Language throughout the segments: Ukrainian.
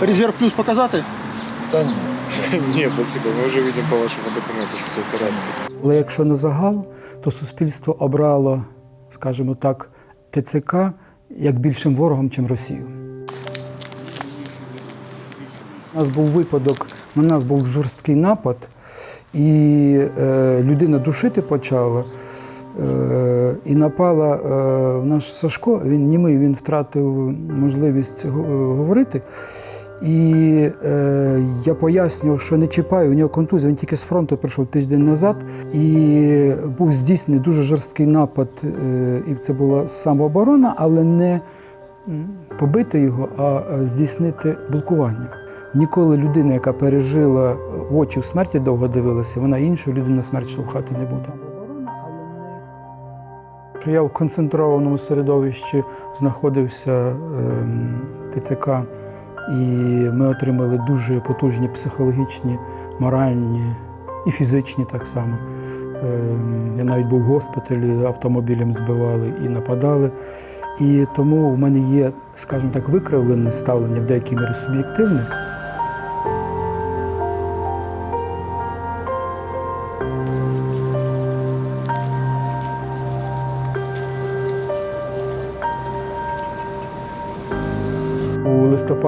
Резерв плюс показати? Та ні. Ні, спасибо. Ми вже бачимо по вашому документу, що все в порядку. Але якщо на загал, то суспільство обрало, скажімо так, ТЦК як більшим ворогом, чим Росію. У нас був випадок, на нас був жорсткий напад, і е, людина душити почала. Е, і напала е, наш Сашко, він німий, він втратив можливість говорити. І е, я пояснював, що не чіпаю, у нього контузія, він тільки з фронту прийшов тиждень назад, і був здійснений дуже жорсткий напад, е, і це була самооборона, але не побити його, а е, здійснити блокування. Ніколи людина, яка пережила очі в смерті довго дивилася, вона іншу людину смерть штовхати не буде. Що я в концентрованому середовищі знаходився ем, ТЦК, і ми отримали дуже потужні психологічні, моральні і фізичні так само. Ем, Я навіть був в госпіталі, автомобілем збивали і нападали. І тому в мене є, скажімо так, викривлене ставлення в деякій мірі суб'єктивне.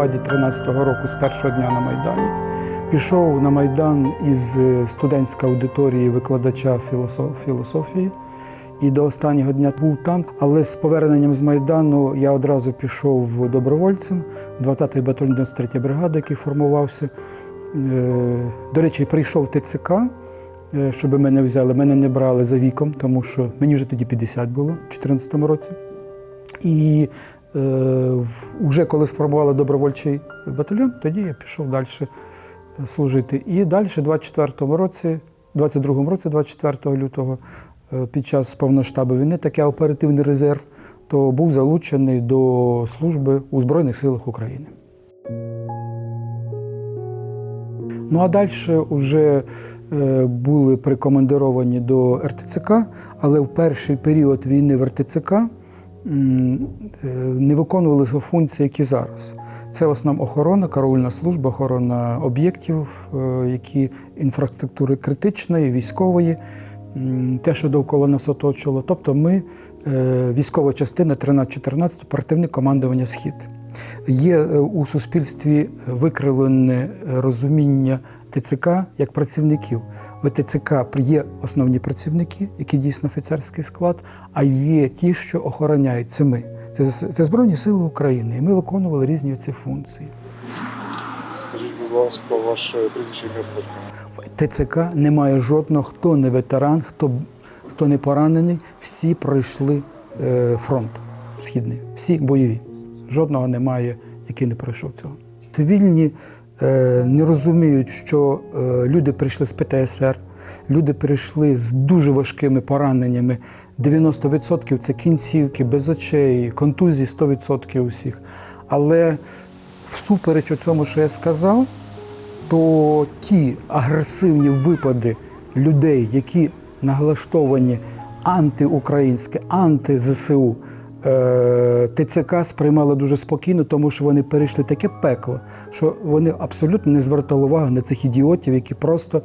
Листопаді 13-го року з першого дня на Майдані. Пішов на Майдан із е, студентської аудиторії викладача філософії. І до останнього дня був там. Але з поверненням з Майдану я одразу пішов добровольцем, 20-й батальйон 93 бригади, який формувався. Е, До речі, прийшов ТЦК, е, щоб мене взяли. Мене не брали за віком, тому що мені вже тоді 50 було в 2014 році. І е, вже коли сформували добровольчий батальйон, тоді я пішов далі служити. І далі, в 24-му році, 22-му році, 24 лютого, е, під час повноштабу війни, такий оперативний резерв, то був залучений до служби у Збройних силах України. Ну а далі вже е, були прикомандировані до РТЦК, але в перший період війни в РТЦК е, не виконували функції, які зараз. Це в основному охорона, караульна служба, охорона об'єктів, е, які інфраструктури критичної, військової, те, що довкола нас оточило. Тобто ми е, військова частина 13-14 оперативне командування Схід. Є е, у суспільстві викривлене розуміння ТЦК як працівників. В ТЦК є основні працівники, які дійсно офіцерський склад, а є ті, що охороняють це ми. Це, це Збройні Сили України. І ми виконували різні ці функції. Скажіть, будь ласка, ваше прізвище ім'я. В ТЦК немає жодного, хто не ветеран, хто, хто не поранений. Всі пройшли е, фронт східний, всі бойові. Жодного немає, який не пройшов цього. Цивільні е, не розуміють, що е, люди прийшли з ПТСР, люди прийшли з дуже важкими пораненнями. 90% це кінцівки, без очей, контузії 100% усіх. Але всупереч цьому, що я сказав, то ті агресивні випади людей, які наглаштовані антиукраїнське, анти-ЗСУ, е, ТЦК сприймали дуже спокійно, тому що вони перейшли таке пекло, що вони абсолютно не звертали увагу на цих ідіотів, які просто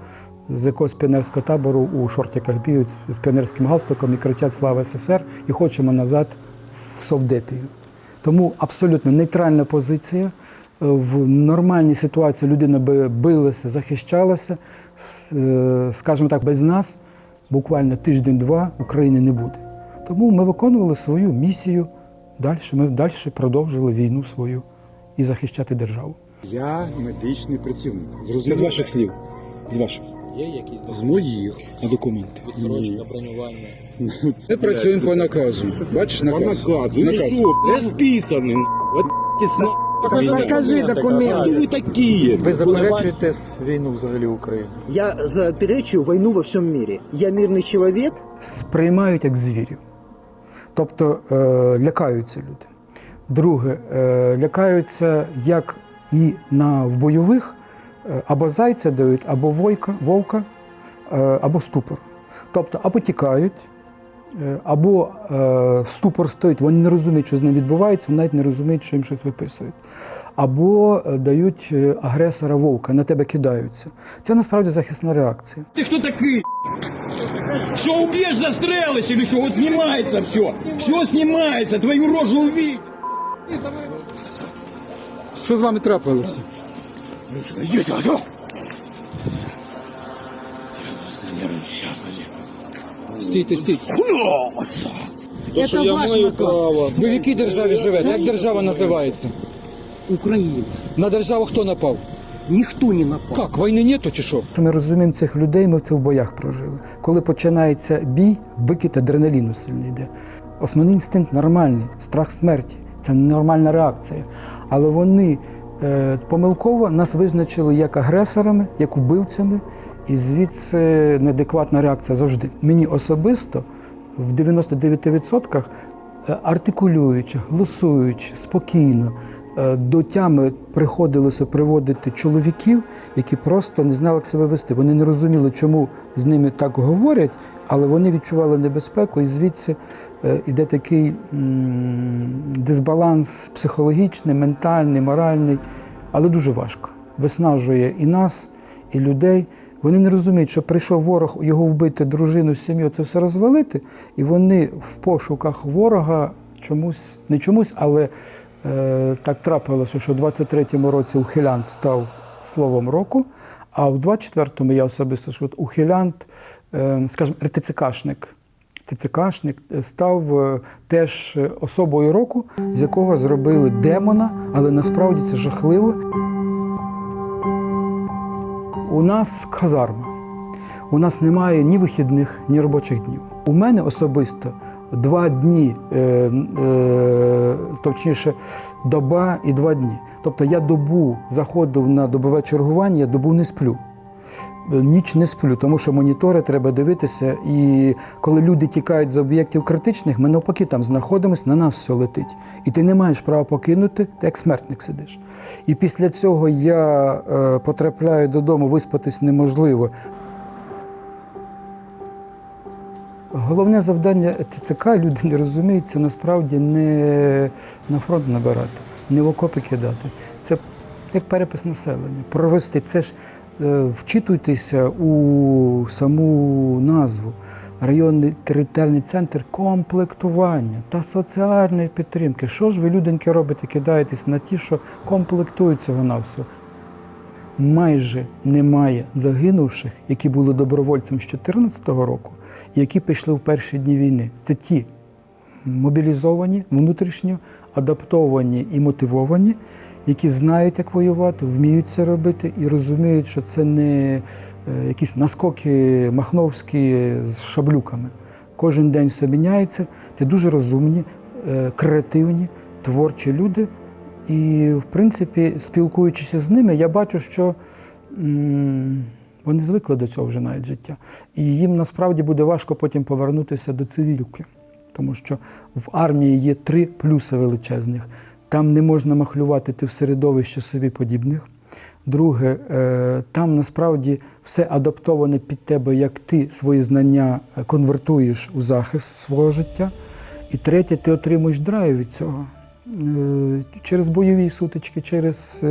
з якогось піонерського табору у шортиках бігають з піонерським галстуком і кричать Слава СССР і хочемо назад в Совдепію. Тому абсолютно нейтральна позиція. В нормальній ситуації людина би билася, захищалася. Е, Скажімо так, без нас буквально тиждень-два України не буде. Тому ми виконували свою місію далі. Ми далі продовжили війну свою і захищати державу. Я медичний працівник. Це з ваших слів. З ваших. Є якісь З моїх. А документи. відсрочка бронювання? Ми працюємо по наказу. Бачиш По наказ? наказу. Ну Наказ. что, расписанный. Вот сна... Покажи документи. Кто вы такие? Ви заперечуєте війну взагалі в Україні? Я заперечую войну во всем мире. Я мирный человек, сприймають як звірів. Тобто е, лякаються люди. Друге, е, лякаються як і на, в бойових, е, або зайця дають, або войка, вовка, е, або ступор. Тобто або тікають, Або е, ступор стоїть, вони не розуміють, що з ним відбувається, вони навіть не розуміють, що їм щось виписують. Або е, дають е, агресора вовка, на тебе кидаються. Це насправді захисна реакція. Ты кто такой? Что, убьешь, застрелишь или что? Вот снимается все. Все снимается, твою рожу увидеть. Що з вами трапилося? Иди сюда. Стійте, стійте. Що я маю право. Ви в якій державі живете? Як держава називається? Украина. На державу хто напав? Никто не напал. Як, війни нету чи що? Що ми розуміємо цих людей, ми це в боях прожили. Коли починається бій, викид адреналіну сильний йде. Основний інстинкт нормальний, страх смерті. Це нормальна реакція. Але вони е, помилково нас визначили як агресорами, як убивцями, і звідси неадекватна реакція завжди. Мені особисто в 99% е, артикулюючи, голосуючи спокійно, е, до тями приходилося приводити чоловіків, які просто не знали, як себе вести. Вони не розуміли, чому з ними так говорять, але вони відчували небезпеку, і звідси е, іде такий дисбаланс психологічний, ментальний, моральний, але дуже важко. Виснажує і нас, і людей. Вони не розуміють, що прийшов ворог його вбити, дружину, сім'ю, це все розвалити, і вони в пошуках ворога чомусь, не чомусь, але е, так трапилося, що в 23-му році ухилянт став словом року, а в 24-му я особисто скажу, ухилянт, е, скажімо, РТЦКшник. ТЦКшник став е, теж е, особою року, з якого зробили демона, але насправді це жахливо. У нас казарма. У нас немає ні вихідних, ні робочих днів. У мене особисто два дні, е, е, точніше, доба і два дні. Тобто я добу заходив на добове чергування, я добу не сплю. Е, Ніч не сплю, тому що монітори треба дивитися. І коли люди тікають з об'єктів критичних, ми навпаки там знаходимося, на нас все летить. І ти не маєш права покинути, ти як смертник сидиш. І після цього я е, потрапляю додому, виспатись неможливо. Головне завдання ТЦК, люди не розуміють, це насправді не на фронт набирати, не в окопи кидати. Це як перепис населення. Провести це ж вчитуйтеся у саму назву. Районний територіальний центр комплектування та соціальної підтримки. Що ж ви, люденьки, робите, кидаєтесь на ті, що комплектують цього на все? майже немає загинувших, які були добровольцем з 2014 року, які пішли в перші дні війни. Це ті мобілізовані, внутрішньо адаптовані і мотивовані, які знають, як воювати, вміють це робити і розуміють, що це не е, якісь наскоки махновські з шаблюками. Кожен день все міняється. Це дуже розумні, е, креативні, творчі люди. І, в принципі, спілкуючись з ними, я бачу, що вони звикли до цього вже навіть життя. І їм насправді буде важко потім повернутися до цивілки, тому що в армії є три плюси величезних. Там не можна махлювати ти в середовище собі подібних. Друге, е, там насправді все адаптоване під тебе, як ти свої знання е, конвертуєш у захист свого життя. І третє, ти отримуєш драйв від цього Е, через бойові сутички, через.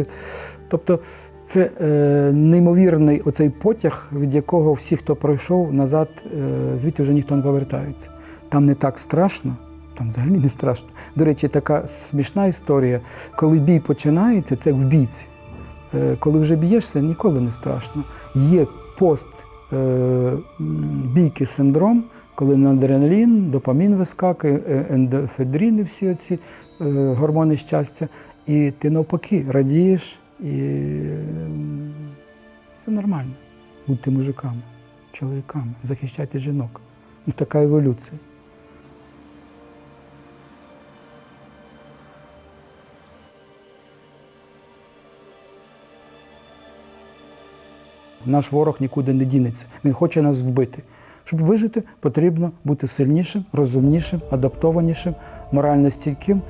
Тобто це неймовірний оцей потяг, від якого всі, хто пройшов назад, звідти вже ніхто не повертається. Там не так страшно, там взагалі не страшно. До речі, така смішна історія. Коли бій починається, це в бійці. Е, Коли вже б'єшся, ніколи не страшно. Є пост е, бійки синдром, коли на адреналін, допамін вискакує, е, ендофедріни, всі оці гормони щастя, і ти навпаки радієш, і це нормально. Будьте мужиками, чоловіками, захищайте жінок. Ну, така еволюція. Наш ворог нікуди не дінеться. Він хоче нас вбити. Щоб вижити, потрібно бути сильнішим, розумнішим, адаптованішим, морально стійким.